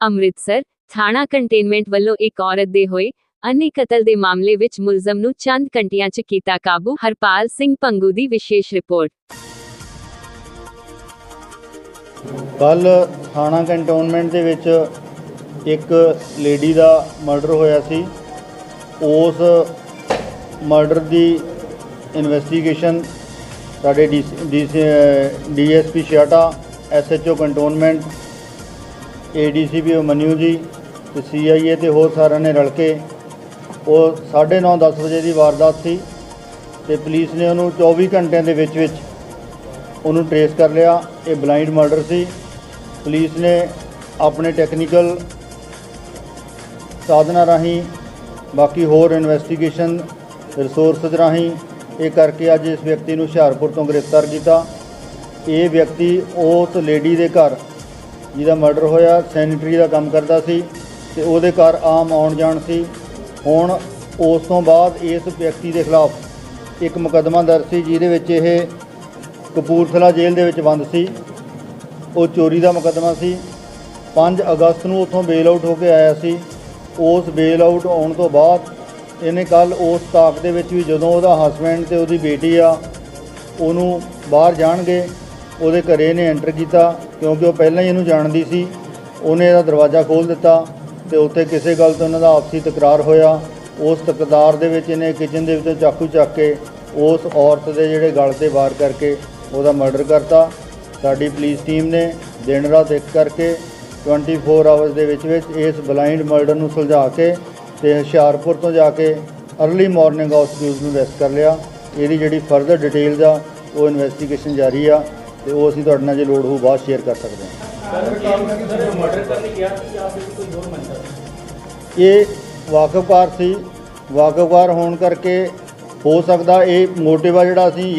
ਅੰਮ੍ਰਿਤਸਰ, ਥਾਣਾ ਕੰਟੇਨਮੈਂਟ ਵੱਲੋਂ ਇੱਕ ਔਰਤ ਦੇ ਹੋਏ ਅੰਨੇ ਕਤਲ ਦੇ ਮਾਮਲੇ ਵਿੱਚ ਮੁਲਜ਼ਮ ਨੂੰ ਚੰਦ ਘੰਟਿਆਂ 'ਚ ਕੀਤਾ ਕਾਬੂ, ਹਰਪਾਲ ਸਿੰਘ ਪੰਗੂ ਦੀ ਵਿਸ਼ੇਸ਼ ਰਿਪੋਰਟ। ਕੱਲ ਥਾਣਾ ਕੰਟੋਨਮੈਂਟ ਦੇ ਵਿੱਚ ਇੱਕ ਲੇਡੀ ਦਾ ਮਰਡਰ ਹੋਇਆ ਸੀ। ਉਸ ਮਰਡਰ ਦੀ ਇਨਵੈਸਟੀਗੇਸ਼ਨ ਸਾਡੇ ਡੀਐਸਪੀ ਛਿਆਟਾ ਐਸਐਚਓ ਕੰਟੋਨਮੈਂਟ ਏਡੀਸੀਪੀ ਮਨਿਊ ਜੀ ਤੇ ਸੀਆਈਏ ਤੇ ਹੋਰ ਸਾਰਿਆਂ ਨੇ ਰਲ ਕੇ ਉਹ 9:30 10 ਵਜੇ ਦੀ ਵਾਰਦਾਤ ਸੀ ਤੇ ਪੁਲਿਸ ਨੇ ਉਹਨੂੰ 24 ਘੰਟਿਆਂ ਦੇ ਵਿੱਚ ਵਿੱਚ ਉਹਨੂੰ ਟਰੇਸ ਕਰ ਲਿਆ। ਇਹ ਬਲਾਈਂਡ ਮਰਡਰ ਸੀ। ਪੁਲਿਸ ਨੇ ਆਪਣੇ ਟੈਕਨੀਕਲ ਸਾਧਨਾਂ ਰਾਹੀਂ ਬਾਕੀ ਹੋਰ ਇਨਵੈਸਟੀਗੇਸ਼ਨ ਰਿਸੋਰਸਸ ਰਾਹੀਂ ਇਹ ਕਰਕੇ ਅੱਜ ਇਸ ਵਿਅਕਤੀ ਨੂੰ ਹੁਸ਼ਿਆਰਪੁਰ ਤੋਂ ਗ੍ਰਿਫਤਾਰ ਕੀਤਾ। ਇਹ ਵਿਅਕਤੀ ਉਸ ਲੇਡੀ ਦੇ ਘਰ ਜਿਹਦਾ ਮਰਡਰ ਹੋਇਆ ਸੈਨੀਟਰੀ ਦਾ ਕੰਮ ਕਰਦਾ ਸੀ ਤੇ ਉਹਦੇ ਘਰ ਆਮ ਆਉਣ ਜਾਣ ਸੀ। ਹੁਣ ਉਸ ਤੋਂ ਬਾਅਦ ਇਸ ਵਿਅਕਤੀ ਦੇ ਖਿਲਾਫ ਇੱਕ ਮੁਕੱਦਮਾ ਦਰਜ ਸੀ, ਜਿਹਦੇ ਵਿੱਚ ਇਹ ਕਪੂਰਥਲਾ ਜੇਲ੍ਹ ਦੇ ਵਿੱਚ ਬੰਦ ਸੀ। ਉਹ ਚੋਰੀ ਦਾ ਮੁਕੱਦਮਾ ਸੀ। 5 ਅਗਸਤ ਨੂੰ ਉੱਥੋਂ ਬੇਲ ਆਊਟ ਹੋ ਕੇ ਆਇਆ ਸੀ। ਉਸ ਬੇਲ ਆਊਟ ਆਉਣ ਤੋਂ ਬਾਅਦ ਇਹਨੇ ਕੱਲ ਉਸ ਤਾਕ ਦੇ ਵਿੱਚ ਵੀ ਜਦੋਂ ਉਹਦਾ ਹਸਬੈਂਡ ਤੇ ਉਹਦੀ ਬੇਟੀ ਆ, ਉਹਨੂੰ ਬਾਹਰ ਜਾਣਗੇ। ਉਹਦੇ ਘਰੇ ਇਹਨੇ ਐਂਟਰ ਕੀਤਾ, ਕਿਉਂਕਿ ਉਹ ਪਹਿਲਾਂ ਹੀ ਇਹਨੂੰ ਜਾਣਦੀ ਸੀ। ਉਹਨੇ ਇਹਦਾ ਦਰਵਾਜ਼ਾ ਖੋਲ੍ਹ ਦਿੱਤਾ ਤੇ ਉੱਥੇ ਕਿਸੇ ਗੱਲ ਤੋਂ ਉਹਨਾਂ ਦਾ ਆਪਸੀ ਤਕਰਾਰ ਹੋਇਆ। ਉਸ ਤਕਰਾਰ ਦੇ ਵਿੱਚ ਇਹਨੇ ਕਿਚਨ ਦੇ ਵਿੱਚੋਂ ਚਾਕੂ ਚੱਕ ਕੇ ਉਸ ਔਰਤ ਦੇ ਜਿਹੜੇ ਗਲ ਤੇ ਵਾਰ ਕਰਕੇ ਉਹਦਾ ਮਰਡਰ ਕਰਤਾ। ਸਾਡੀ ਪੁਲਿਸ ਟੀਮ ਨੇ ਦਿਨ ਰਾਤ ਇੱਕ ਕਰਕੇ 24 ਆਵਰਸ ਦੇ ਵਿੱਚ ਵਿੱਚ ਇਸ ਬਲਾਈਂਡ ਮਰਡਰ ਨੂੰ ਸੁਲਝਾ ਕੇ ਤੇ ਹੁਸ਼ਿਆਰਪੁਰ ਤੋਂ ਜਾ ਕੇ ਅਰਲੀ ਮਾਰਨਿੰਗ ਉਸ ਅਕਿਊਜ਼ ਨੂੰ ਅਰੈਸਟ ਕਰ ਲਿਆ। ਇਹਦੀ ਜਿਹੜੀ ਫਰਦਰ ਡਿਟੇਲਸ ਆ, ਉਹ ਇਨਵੈਸਟੀਗੇਸ਼ਨ ਜਾਰੀ ਆ। ਤੇ ਉਹ ਅਸੀਂ ਤੁਹਾਡੇ ਨਾਲ ਜੇ ਲੋੜ ਹੋਊ ਬਾਅਦ ਸ਼ੇਅਰ ਕਰ ਸਕਦੇ ਹਾਂ। ਇਹ ਵਾਕਫਕਾਰ ਸੀ। ਵਾਕਫਕਾਰ ਹੋਣ ਕਰਕੇ ਹੋ ਸਕਦਾ ਇਹ ਮੋਟਿਵ ਆ ਜਿਹੜਾ ਅਸੀਂ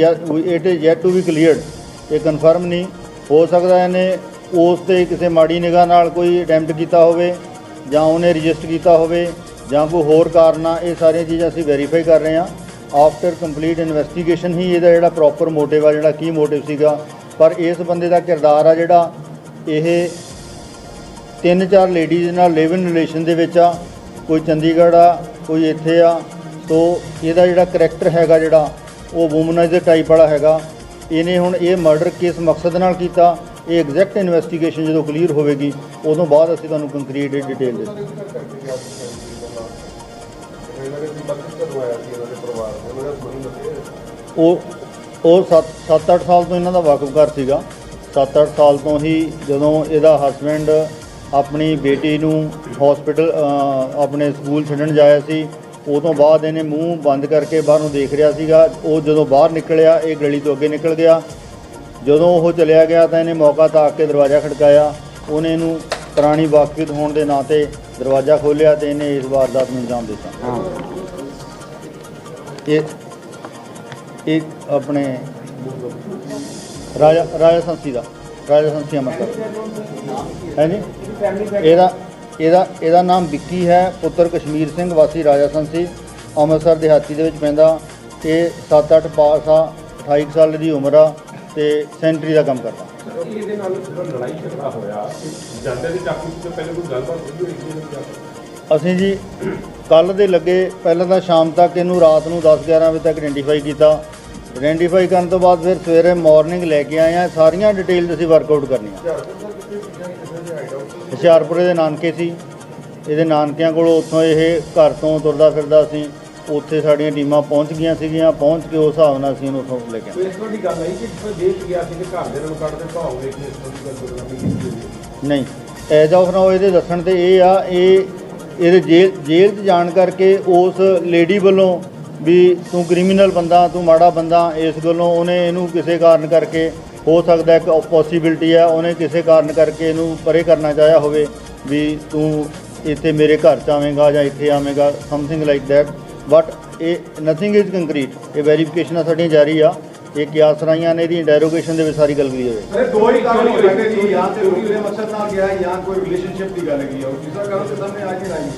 it is yet to be cleared ਇਹ ਕਨਫਰਮ ਨਹੀਂ। ਹੋ ਸਕਦਾ ਇਹਨੇ ਉਸ ਤੇ ਕਿਸੇ ਮਾੜੀ ਨਿਗਾਹ ਨਾਲ ਕੋਈ ਅਟੈਂਪਟ ਕੀਤਾ ਹੋਵੇ ਜਾਂ ਉਹਨੇ ਰਜਿਸਟਰ ਕੀਤਾ ਹੋਵੇ ਜਾਂ ਕੋਈ ਹੋਰ ਕਾਰਨ ਆ, ਇਹ ਸਾਰੀਆਂ ਚੀਜ਼ਾਂ ਅਸੀਂ ਵੈਰੀਫਾਈ ਕਰ ਰਹੇ ਹਾਂ। ਆਫਟਰ ਕੰਪਲੀਟ ਇਨਵੈਸਟੀਗੇਸ਼ਨ ਹੀ ਇਹਦਾ ਜਿਹੜਾ ਪ੍ਰੋਪਰ ਮੋਟਿਵ ਆ, ਜਿਹੜਾ ਕੀ ਮੋਟਿਵ ਸੀਗਾ ਪਰ ਇਸ ਬੰਦੇ ਦਾ ਕਿਰਦਾਰ ਆ ਜਿਹੜਾ ਇਹ ਤਿੰਨ ਚਾਰ ਲੇਡੀਜ਼ ਨਾਲ ਲਿਵ ਇਨ ਰਿਲੇਸ਼ਨ ਦੇ ਵਿੱਚ ਆ ਕੋਈ ਚੰਡੀਗੜ੍ਹ ਆ ਕੋਈ ਇੱਥੇ ਆ ਸੋ ਇਹਦਾ ਜਿਹੜਾ ਕਰੈਕਟਰ ਹੈਗਾ ਜਿਹੜਾ ਉਹ ਵੂਮਨਾਈਜ਼ਰ ਟਾਈਪ ਵਾਲਾ ਹੈਗਾ। ਇਹਨੇ ਹੁਣ ਇਹ ਮਰਡਰ ਕਿਸ ਮਕਸਦ ਨਾਲ ਕੀਤਾ ਇਹ ਐਗਜ਼ੈਕਟ ਇਨਵੈਸਟੀਗੇਸ਼ਨ ਜਦੋਂ ਕਲੀਅਰ ਹੋਵੇਗੀ ਉਦੋਂ ਬਾਅਦ ਅਸੀਂ ਤੁਹਾਨੂੰ ਕੰਕਰੀਟ ਡਿਟੇਲ ਦੇ ਉਹ ਉਹ 7-8 ਸਾਲ ਤੋਂ ਇਹਨਾਂ ਦਾ ਵਾਕਫਕਾਰ ਸੀਗਾ। 7-8 ਸਾਲ ਤੋਂ ਹੀ ਜਦੋਂ ਇਹਦਾ ਹਸਬੈਂਡ ਆਪਣੀ ਬੇਟੀ ਨੂੰ ਹਸਪੀਟਲ ਆਪਣੇ ਸਕੂਲ ਛੱਡਣ ਜਾਇਆ ਸੀ ਉਦੋਂ ਬਾਅਦ ਇਹਨੇ ਮੂੰਹ ਬੰਦ ਕਰਕੇ ਬਾਹਰ ਨੂੰ ਦੇਖ ਰਿਹਾ ਸੀਗਾ। ਉਹ ਜਦੋਂ ਬਾਹਰ ਨਿਕਲਿਆ ਇਹ ਗਲੀ ਤੋਂ ਅੱਗੇ ਨਿਕਲ ਗਿਆ। ਜਦੋਂ ਉਹ ਚਲਿਆ ਗਿਆ ਤਾਂ ਇਹਨੇ ਮੌਕਾ ਤਾਕ ਕੇ ਦਰਵਾਜ਼ਾ ਖੜਕਾਇਆ। ਉਹਨੇ ਇਹਨੂੰ ਪੁਰਾਣੀ ਵਾਕਫੀਅਤ ਹੋਣ ਦੇ ਨਾਂ ਤੇ ਦਰਵਾਜ਼ਾ ਖੋਲ੍ਹਿਆ ਤੇ ਇਹਨੇ ਇਸ ਵਾਰਦਾਤ ਨੂੰ ਅੰਜਾਮ ਦਿੱਤਾ। ਇਹ ਇਹ ਆਪਣੇ ਰਾਜਾ ਰਾਜਾ ਸੰਸੀ ਦਾ, ਰਾਜਾ ਸੰਸੀ ਅੰਮ੍ਰਿਤਸਰ ਹੈ ਜੀ? ਇਹਦਾ ਇਹਦਾ ਇਹਦਾ ਨਾਮ ਵਿੱਕੀ ਹੈ, ਪੁੱਤਰ ਕਸ਼ਮੀਰ ਸਿੰਘ, ਵਾਸੀ ਰਾਜਾ ਸੰਸੀ ਅੰਮ੍ਰਿਤਸਰ ਦਿਹਾਤੀ ਦੇ ਵਿੱਚ ਪੈਂਦਾ। ਇਹ 7-8 ਪਾਸ ਆ 28 ਕੁ ਸਾਲ ਦੀ ਉਮਰ ਆ ਤੇ ਸੈਂਟਰੀ ਦਾ ਕੰਮ ਕਰਦਾ। ਇਹਦੇ ਨਾਲ ਲੜਾਈ ਝਗੜਾ ਹੋਇਆ ਜਾਂਦੇ ਦੀ ਚਾਕੂ ਤੋਂ ਪਹਿਲੇ ਕੋਈ ਗੱਲਬਾਤ ਹੋਈ ਹੋਈ ਅਸੀਂ ਜੀ ਕੱਲ ਦੇ ਲੱਗੇ, ਪਹਿਲਾਂ ਤਾਂ ਸ਼ਾਮ ਤੱਕ ਇਹਨੂੰ ਰਾਤ ਨੂੰ 10-11 ਵਜੇ ਤੱਕ ਆਇਡੈਂਟੀਫਾਈ ਕੀਤਾ। ਆਇਡੈਂਟੀਫਾਈ ਕਰਨ ਤੋਂ ਬਾਅਦ ਫਿਰ ਸਵੇਰੇ ਮਾਰਨਿੰਗ ਲੈ ਕੇ ਆਏ ਆ। ਸਾਰੀਆਂ ਡਿਟੇਲਸ ਅਸੀਂ ਵਰਕਆਊਟ ਕਰਨੀਆਂ। ਹੁਸ਼ਿਆਰਪੁਰੇ ਦੇ ਨਾਨਕੇ ਸੀ। ਇਹਦੇ ਨਾਨਕਿਆਂ ਕੋਲੋਂ ਉੱਥੋਂ ਇਹ ਘਰ ਤੋਂ ਤੁਰਦਾ ਫਿਰਦਾ ਸੀ। ਉੱਥੇ ਸਾਡੀਆਂ ਟੀਮਾਂ ਪਹੁੰਚ ਗਈਆਂ ਸੀਗੀਆਂ। ਪਹੁੰਚ ਕੇ ਉਸ ਹਿਸਾਬ ਨਾਲ ਅਸੀਂ ਉੱਥੋਂ ਲੈ ਕੇ। ਇਸ ਵਾਰ ਦੀ ਗੱਲ ਆਈ ਕਿ ਜਿਸ ਦੇਸ਼ ਗਿਆ ਸੀ ਕਿ ਘਰ ਦੇ ਨਾਲ ਕੱਢਦੇ ਭਾਉ ਇਸ ਦੀ ਗੱਲ ਨਹੀਂ। ਐਜ ਆਫ ਨਾਓ ਇਹਦੇ ਦੱਸਣ ਤੇ ਇਹ ਆ ਇਹ ਇਹਦੇ ਜੇਲ੍ਹ ਜੇਲ੍ਹ 'ਚ ਜਾਣ ਕਰਕੇ ਉਸ ਲੇਡੀ ਵੱਲੋਂ ਵੀ ਤੂੰ ਕ੍ਰਿਮੀਨਲ ਬੰਦਾ, ਤੂੰ ਮਾੜਾ ਬੰਦਾ, ਇਸ ਗੱਲੋਂ ਉਹਨੇ ਇਹਨੂੰ ਕਿਸੇ ਕਾਰਨ ਕਰਕੇ, ਹੋ ਸਕਦਾ ਇੱਕ ਪੋਸੀਬਿਲਿਟੀ ਆ ਉਹਨੇ ਕਿਸੇ ਕਾਰਨ ਕਰਕੇ ਇਹਨੂੰ ਪਰੇ ਕਰਨਾ ਚਾਹਿਆ ਹੋਵੇ ਵੀ ਤੂੰ ਇੱਥੇ ਮੇਰੇ ਘਰ ਚ ਆਵੇਂਗਾ ਜਾਂ ਇੱਥੇ ਆਵੇਂਗਾ ਸਮਥਿੰਗ ਲਾਈਕ ਦੈਟ ਬਟ ਇਹ ਨਥਿੰਗ ਇਜ਼ ਕੰਕਰੀਟ ਇਹ ਵੈਰੀਫਿਕੇਸ਼ਨਾਂ ਸਾਡੀਆਂ ਜਾਰੀ ਆ। ਇਹ ਕਿਆਸ ਰਾਈਆਂ ਨੇ ਇਹਦੀ ਡੈਰੋਗੇਸ਼ਨ ਦੇ ਵਿੱਚ ਸਾਰੀ ਗੱਲ ਕਲੀਅਰ ਹੋਵੇ ਅਰੇ ਦੋ ਹੀ ਕਾਰਨ ਹੋ ਸਕਦੇ ਜੀ, ਜਾਂ ਤੇ ਰੋਟੀ ਦੇ ਮਕਸਦ ਨਾਲ ਗਿਆ ਜਾਂ ਕੋਈ ਰਿਲੇਸ਼ਨਸ਼ਿਪ ਦੀ ਗੱਲ ਹੈਗੀ ਆ ਉਹ ਤੀਸਰਾ ਕਾਰਨ ਤੇ ਸਾਹਮਣੇ ਆ ਕੇ ਰਾਈ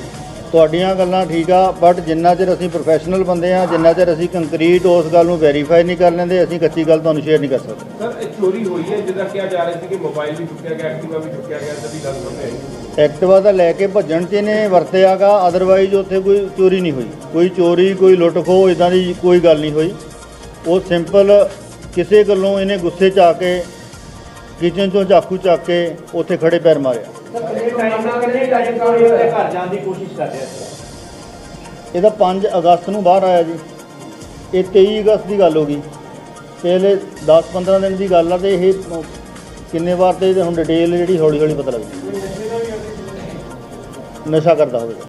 ਤੁਹਾਡੀਆਂ ਗੱਲਾਂ ਠੀਕ ਆ ਬਟ ਜਿੰਨਾ ਚਿਰ ਅਸੀਂ ਪ੍ਰੋਫੈਸ਼ਨਲ ਬੰਦੇ ਆ ਜਿੰਨਾ ਚਿਰ ਅਸੀਂ ਕੰਕਰੀਟ ਉਸ ਗੱਲ ਨੂੰ ਵੈਰੀਫਾਈ ਨਹੀਂ ਕਰ ਲੈਂਦੇ ਅਸੀਂ ਕੱਚੀ ਗੱਲ ਤੁਹਾਨੂੰ ਸ਼ੇਅਰ ਨਹੀਂ ਕਰ ਸਕਦੇ। ਸਰ ਇਹ ਚੋਰੀ ਹੋਈ ਹੈ ਜਿੱਦਾਂ ਕਿਹਾ ਜਾ ਰਿਹਾ ਸੀ ਕਿ ਮੋਬਾਈਲ ਵੀ ਚੁੱਕਿਆ ਗਿਆ ਐਕਟਿਵਾ ਵੀ ਚੁੱਕਿਆ ਗਿਆ ਦੀ ਗੱਲ ਸਾਹਮਣੇ ਆਈ ਐਕਟਿਵਾ ਦਾ ਲੈ ਕੇ ਭੱਜਣ 'ਚ ਇਹਨੇ ਵਰਤਿਆਗਾ ਅਦਰਵਾਈਜ਼ ਉੱਥੇ ਕੋਈ ਚੋਰੀ ਨਹੀਂ ਹੋਈ। ਕੋਈ ਚੋਰੀ ਕੋਈ ਲੁੱਟ ਖੋਹ ਇਦਾਂ ਦੀ ਕੋਈ ਗੱਲ ਨਹੀਂ ਹੋਈ। ਉਹ ਸਿੰਪਲ ਕਿਸੇ ਗੱਲੋਂ ਇਹਨੇ ਗੁੱਸੇ 'ਚ ਆ ਕੇ ਕਿਚਨ 'ਚੋਂ ਚਾਕੂ ਚੱਕ ਕੇ ਉੱਥੇ ਖੜੇ ਪੈਰ ਮਾਰਿਆ। ਘਰ ਜਾਣ ਦੀ ਕੋਸ਼ਿਸ਼ ਕਰ ਰਿਹਾ ਸੀ? ਇਹਦਾ 5 ਅਗਸਤ ਨੂੰ ਬਾਹਰ ਆਇਆ ਜੀ। ਇਹ 23 ਅਗਸਤ ਦੀ ਗੱਲ ਹੋ ਗਈ। ਪਹਿਲੇ 10-15 ਦਿਨ ਦੀ ਗੱਲ ਆ ਤੇ ਇਹ ਕਿੰਨੇ ਵਾਰ ਤੇ ਇਹਦੇ ਹੁਣ ਡਿਟੇਲ ਜਿਹੜੀ ਹੌਲੀ ਹੌਲੀ ਪਤਾ ਲੱਗਦੀ। ਨਸ਼ਾ ਕਰਦਾ ਹੋਵੇਗਾ